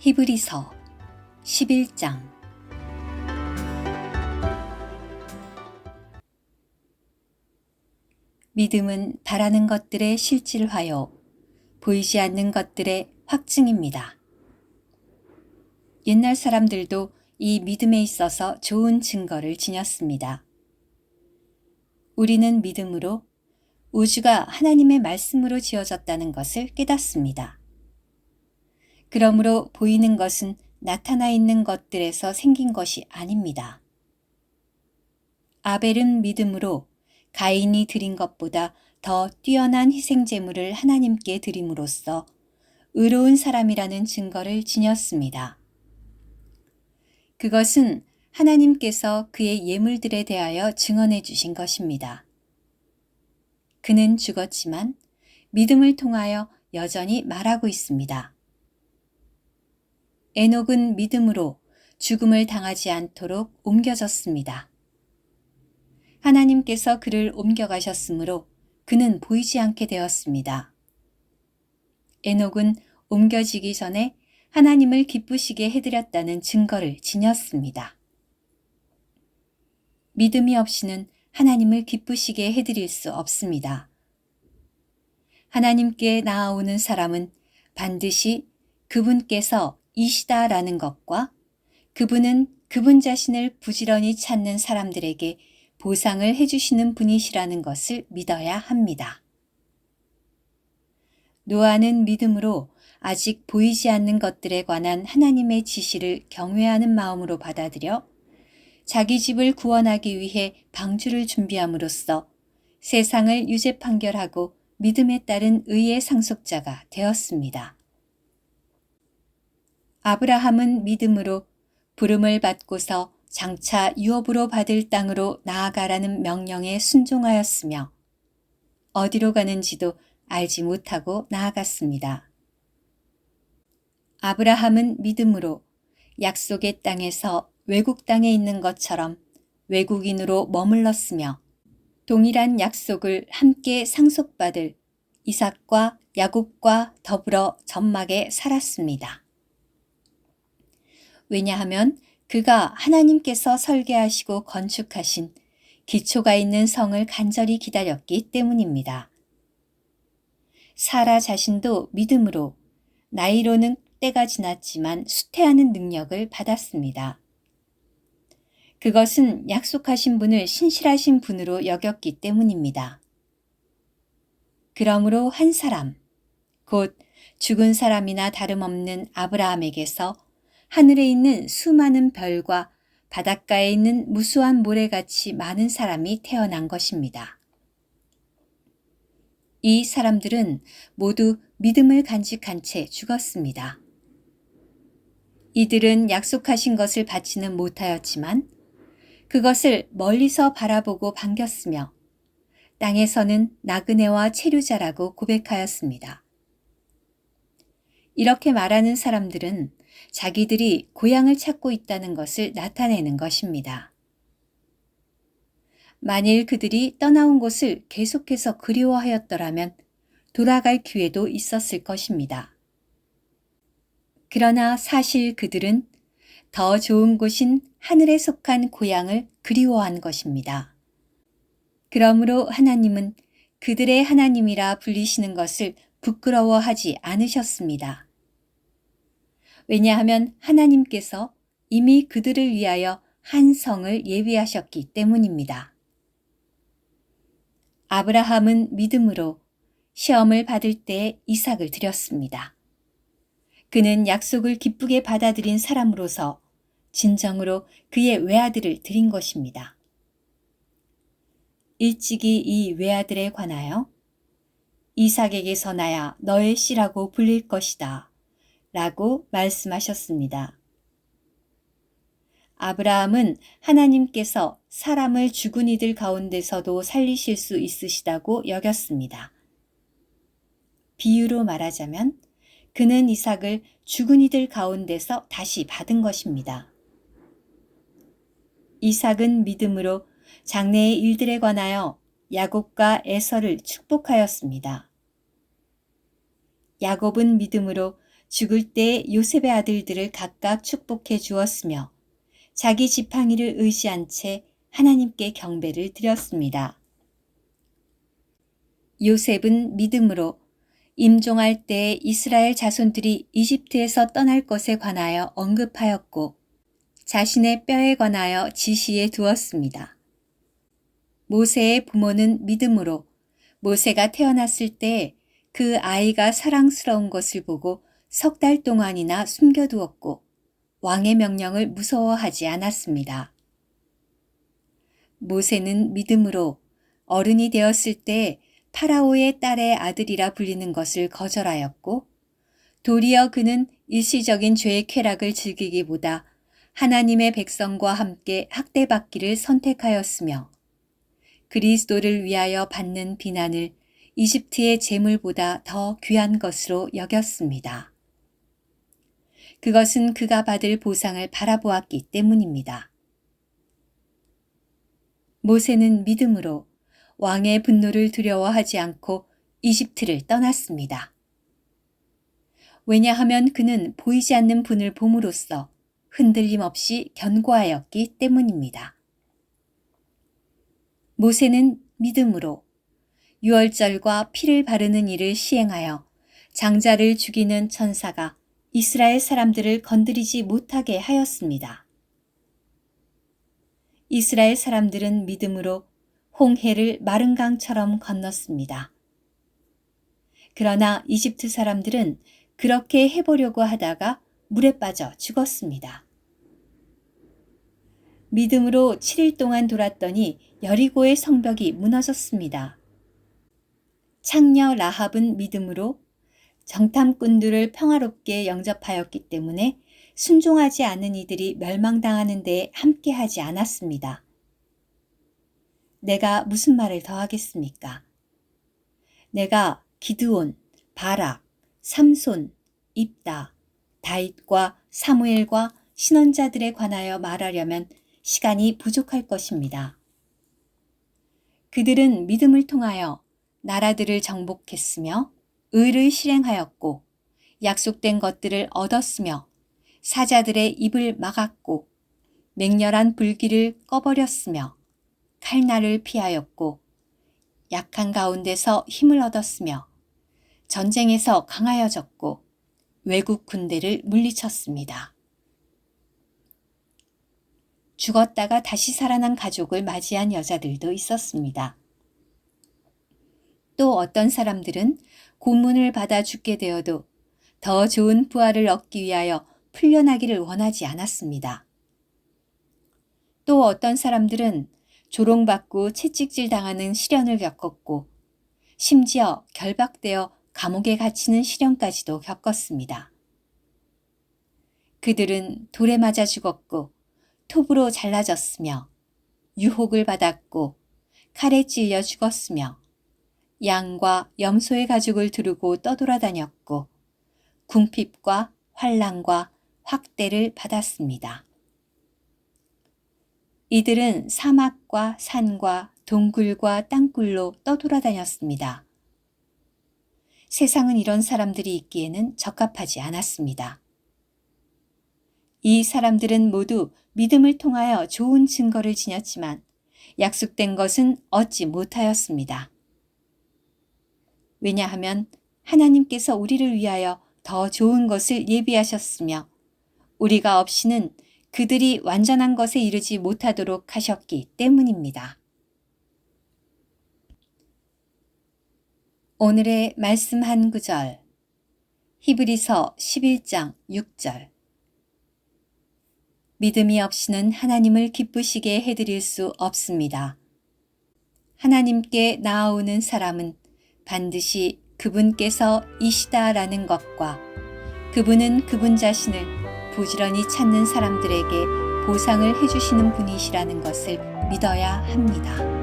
히브리서 11장 믿음은 바라는 것들의 실질화요 보이지 않는 것들의 확증입니다. 옛날 사람들도 이 믿음에 있어서 좋은 증거를 지녔습니다. 우리는 믿음으로 우주가 하나님의 말씀으로 지어졌다는 것을 깨닫습니다. 그러므로 보이는 것은 나타나 있는 것들에서 생긴 것이 아닙니다. 아벨은 믿음으로 가인이 드린 것보다 더 뛰어난 희생제물을 하나님께 드림으로써 의로운 사람이라는 증거를 지녔습니다. 그것은 하나님께서 그의 예물들에 대하여 증언해 주신 것입니다. 그는 죽었지만 믿음을 통하여 여전히 말하고 있습니다. 에녹은 믿음으로 죽음을 당하지 않도록 옮겨졌습니다. 하나님께서 그를 옮겨가셨으므로 그는 보이지 않게 되었습니다. 에녹은 옮겨지기 전에 하나님을 기쁘시게 해드렸다는 증거를 지녔습니다. 믿음이 없이는 하나님을 기쁘시게 해드릴 수 없습니다. 하나님께 나아오는 사람은 반드시 그분께서 이시다라는 것과 그분은 그분 자신을 부지런히 찾는 사람들에게 보상을 해주시는 분이시라는 것을 믿어야 합니다. 노아는 믿음으로 아직 보이지 않는 것들에 관한 하나님의 지시를 경외하는 마음으로 받아들여 자기 집을 구원하기 위해 방주를 준비함으로써 세상을 유죄 판결하고 믿음에 따른 의의 상속자가 되었습니다. 아브라함은 믿음으로 부름을 받고서 장차 유업으로 받을 땅으로 나아가라는 명령에 순종하였으며 어디로 가는지도 알지 못하고 나아갔습니다. 아브라함은 믿음으로 약속의 땅에서 외국 땅에 있는 것처럼 외국인으로 머물렀으며 동일한 약속을 함께 상속받을 이삭과 야곱과 더불어 전막에 살았습니다. 왜냐하면 그가 하나님께서 설계하시고 건축하신 기초가 있는 성을 간절히 기다렸기 때문입니다. 사라 자신도 믿음으로 나이로는 때가 지났지만 수태하는 능력을 받았습니다. 그것은 약속하신 분을 신실하신 분으로 여겼기 때문입니다. 그러므로 한 사람, 곧 죽은 사람이나 다름없는 아브라함에게서 하늘에 있는 수많은 별과 바닷가에 있는 무수한 모래같이 많은 사람이 태어난 것입니다. 이 사람들은 모두 믿음을 간직한 채 죽었습니다. 이들은 약속하신 것을 받지는 못하였지만 그것을 멀리서 바라보고 반겼으며 땅에서는 나그네와 체류자라고 고백하였습니다. 이렇게 말하는 사람들은 자기들이 고향을 찾고 있다는 것을 나타내는 것입니다. 만일 그들이 떠나온 곳을 계속해서 그리워하였더라면 돌아갈 기회도 있었을 것입니다. 그러나 사실 그들은 더 좋은 곳인 하늘에 속한 고향을 그리워한 것입니다. 그러므로 하나님은 그들의 하나님이라 불리시는 것을 부끄러워하지 않으셨습니다. 왜냐하면 하나님께서 이미 그들을 위하여 한 성을 예비하셨기 때문입니다. 아브라함은 믿음으로 시험을 받을 때 이삭을 드렸습니다. 그는 약속을 기쁘게 받아들인 사람으로서 진정으로 그의 외아들을 드린 것입니다. 일찍이 이 외아들에 관하여 이삭에게서 나야 너의 씨라고 불릴 것이다. 라고 말씀하셨습니다. 아브라함은 하나님께서 사람을 죽은 이들 가운데서도 살리실 수 있으시다고 여겼습니다. 비유로 말하자면 그는 이삭을 죽은 이들 가운데서 다시 받은 것입니다. 이삭은 믿음으로 장래의 일들에 관하여 야곱과 에서를 축복하였습니다. 야곱은 믿음으로 죽을 때 요셉의 아들들을 각각 축복해 주었으며 자기 지팡이를 의지한 채 하나님께 경배를 드렸습니다. 요셉은 믿음으로 임종할 때 이스라엘 자손들이 이집트에서 떠날 것에 관하여 언급하였고 자신의 뼈에 관하여 지시해 두었습니다. 모세의 부모는 믿음으로 모세가 태어났을 때 그 아이가 사랑스러운 것을 보고 석 달 동안이나 숨겨두었고 왕의 명령을 무서워하지 않았습니다. 모세는 믿음으로 어른이 되었을 때 파라오의 딸의 아들이라 불리는 것을 거절하였고 도리어 그는 일시적인 죄의 쾌락을 즐기기보다 하나님의 백성과 함께 학대받기를 선택하였으며 그리스도를 위하여 받는 비난을 이집트의 재물보다 더 귀한 것으로 여겼습니다. 그것은 그가 받을 보상을 바라보았기 때문입니다. 모세는 믿음으로 왕의 분노를 두려워하지 않고 이집트를 떠났습니다. 왜냐하면 그는 보이지 않는 분을 봄으로써 흔들림 없이 견고하였기 때문입니다. 모세는 믿음으로 유월절과 피를 바르는 일을 시행하여 장자를 죽이는 천사가 이스라엘 사람들을 건드리지 못하게 하였습니다. 이스라엘 사람들은 믿음으로 홍해를 마른 강처럼 건넜습니다. 그러나 이집트 사람들은 그렇게 해보려고 하다가 물에 빠져 죽었습니다. 믿음으로 7일 동안 돌았더니 여리고의 성벽이 무너졌습니다. 창녀 라합은 믿음으로 정탐꾼들을 평화롭게 영접하였기 때문에 순종하지 않은 이들이 멸망당하는 데 함께하지 않았습니다. 내가 무슨 말을 더 하겠습니까? 내가 기드온, 바락, 삼손, 입다, 다윗과 사무엘과 신원자들에 관하여 말하려면 시간이 부족할 것입니다. 그들은 믿음을 통하여 나라들을 정복했으며 의를 실행하였고 약속된 것들을 얻었으며 사자들의 입을 막았고 맹렬한 불길을 꺼버렸으며 칼날을 피하였고 약한 가운데서 힘을 얻었으며 전쟁에서 강하여졌고 외국 군대를 물리쳤습니다. 죽었다가 다시 살아난 가족을 맞이한 여자들도 있었습니다. 또 어떤 사람들은 고문을 받아 죽게 되어도 더 좋은 부활을 얻기 위하여 풀려나기를 원하지 않았습니다. 또 어떤 사람들은 조롱받고 채찍질 당하는 시련을 겪었고 심지어 결박되어 감옥에 갇히는 시련까지도 겪었습니다. 그들은 돌에 맞아 죽었고 톱으로 잘라졌으며 유혹을 받았고 칼에 찔려 죽었으며 양과 염소의 가죽을 두르고 떠돌아다녔고 궁핍과 환란과 확대를 받았습니다. 이들은 사막과 산과 동굴과 땅굴로 떠돌아다녔습니다. 세상은 이런 사람들이 있기에는 적합하지 않았습니다. 이 사람들은 모두 믿음을 통하여 좋은 증거를 지녔지만 약속된 것은 얻지 못하였습니다. 왜냐하면 하나님께서 우리를 위하여 더 좋은 것을 예비하셨으며 우리가 없이는 그들이 완전한 것에 이르지 못하도록 하셨기 때문입니다. 오늘의 말씀 한 구절 히브리서 11장 6절 믿음이 없이는 하나님을 기쁘시게 해드릴 수 없습니다. 하나님께 나아오는 사람은 반드시 그분께서 이시다라는 것과 그분은 그분 자신을 부지런히 찾는 사람들에게 보상을 해주시는 분이시라는 것을 믿어야 합니다.